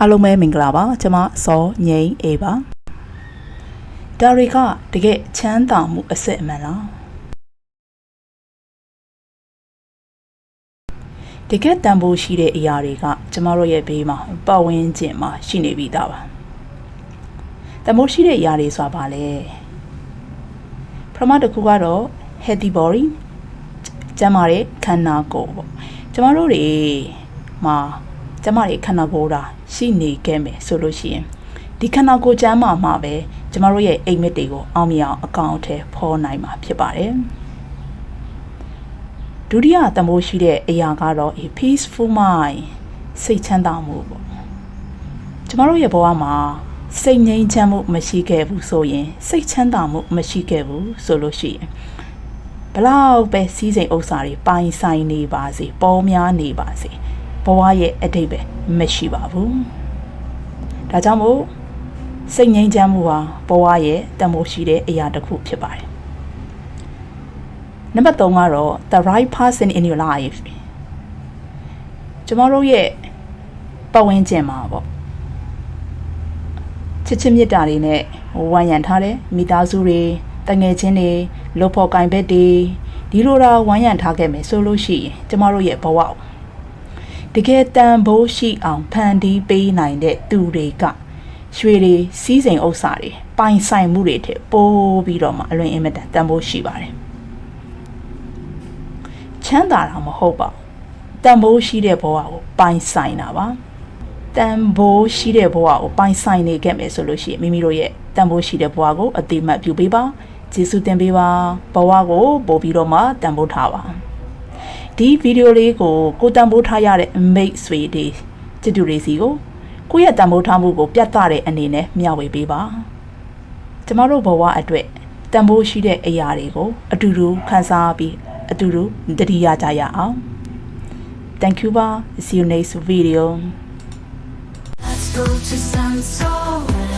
အားလုံးပဲမင်္ဂလာပါကျွန်မစောငိမ့်အေးပါဒါတွေကတကယ်ချမ်းသာမှုအစစ်အမှန်လားတကယ်တန်ဖိုးရှိတဲ့အရာတွေကကျမတို့ရဲ့ဘေးမှာပတ်ဝန်းကျင်မှာရှိနေပြီးသားပါတန်ဖိုးရှိတဲ့အရာတွေဆိုတာဘာလဲပထမတစ်ခုကတော့ healthy body ကျန်းမာတဲ့ခန္ဓာကိုယ်ပေါ့ကျမတို့တွေမှာ ကျမတွေခန္ဓာကိုယ်တာရှိနေခဲ့မယ်ဆိုလို့ရှိရင်ဒီခန္ဓာကိုယ်ကျမ်းမာမှာပဲကျမတို့ရဲ့အိမ်မက်တွေကိုအောင်မြင်အောင်အကောင့်ထဲဖော်နိုင်မှာဖြစ်ပါတယ်ဒုတိယတမိုးရှိတဲ့အရာကတော့ a peaceful mind စိတ်ချမ်းသာမှုပေါ့ကျမတို့ရဲ့ဘဝမှာစိတ်ငြိမ်းချမ်းမှုမရှိခဲ့ဘူးဆိုရင်စိတ်ချမ်းသာမှုမရှိခဲ့ဘူးဆိုလို့ရှိရင်ဘလောက်ပဲစီးစိမ်ဥစ္စာတွေပိုင်ဆိုင်နေပါစေပေါ်များနေပါစေ ဘဝရဲ့အတိတ်ပဲမရှိပါဘူးဒါကြောင့်မို့စိတ်ငြိမ်းချမ်းမှုဟာဘဝရဲ့တန်ဖိုးရှိတဲ့အရာတစ်ခုဖြစ်ပါတယ်နံပါတ်3ကတော့ the right person in your life ကျမတို့ရဲ့ပတ်ဝန်းကျင်မှာပေါ့ချစ်ချစ်မြတ်တာတွေနဲ့ဝိုင်းရံထားတဲ့မိသားစုတွေတငယ်ချင်းတွေလို့ဖို့ကင်ဘက်တွေဒီလိုတာဝိုင်းရံထားခဲ့မယ်ဆိုလို့ရှိရင်ကျမတို့ရဲ့ဘဝကို တကယ်တန်ဖိုးရှိအောင်ဖန်တီးပေးနိုင်တဲ့သူတွေကရွှေတွေစီးစိမ်ဥစ္စာတွေပိုင်ဆိုင်မှုတွေထက်ပိုပြီးတော့မှအလွန်အင်မတန်တန်ဖိုးရှိပါတယ်ချမ်းသာတာမဟုတ်ပါဘူးတန်ဖိုးရှိတဲ့ဘဝကိုပိုင်ဆိုင်တာပါတန်ဖိုးရှိတဲ့ဘဝကိုပိုင်ဆိုင်နေခဲ့မယ်ဆိုလို့ရှိရင်မိမိတို့ရဲ့တန်ဖိုးရှိတဲ့ဘဝကိုအတိမတ်ပြုပေးပါကျေးဇူးတင်ပေးပါဘဝကိုပို့ပြီးတော့မှတန်ဖိုးထားပါ ဒီဗီဒီယိုလေးကိုကိုတန်ဖိုးထားရတဲ့မိတ်ဆွေတွေချစ်သူတွေစီကိုကိုယ့်ရဲ့တန်ဖိုးထားမှုကိုပြတ်သားတဲ့အနေနဲ့မျှဝေပေးပါကျမတို့ဘဝအတွက်တန်ဖိုးရှိတဲ့အရာတွေကိုအတူတူခန်းစားပြီးအတူတူတတိယကြရအောင် Thank you ပါ see you next video Let's go to Sanso.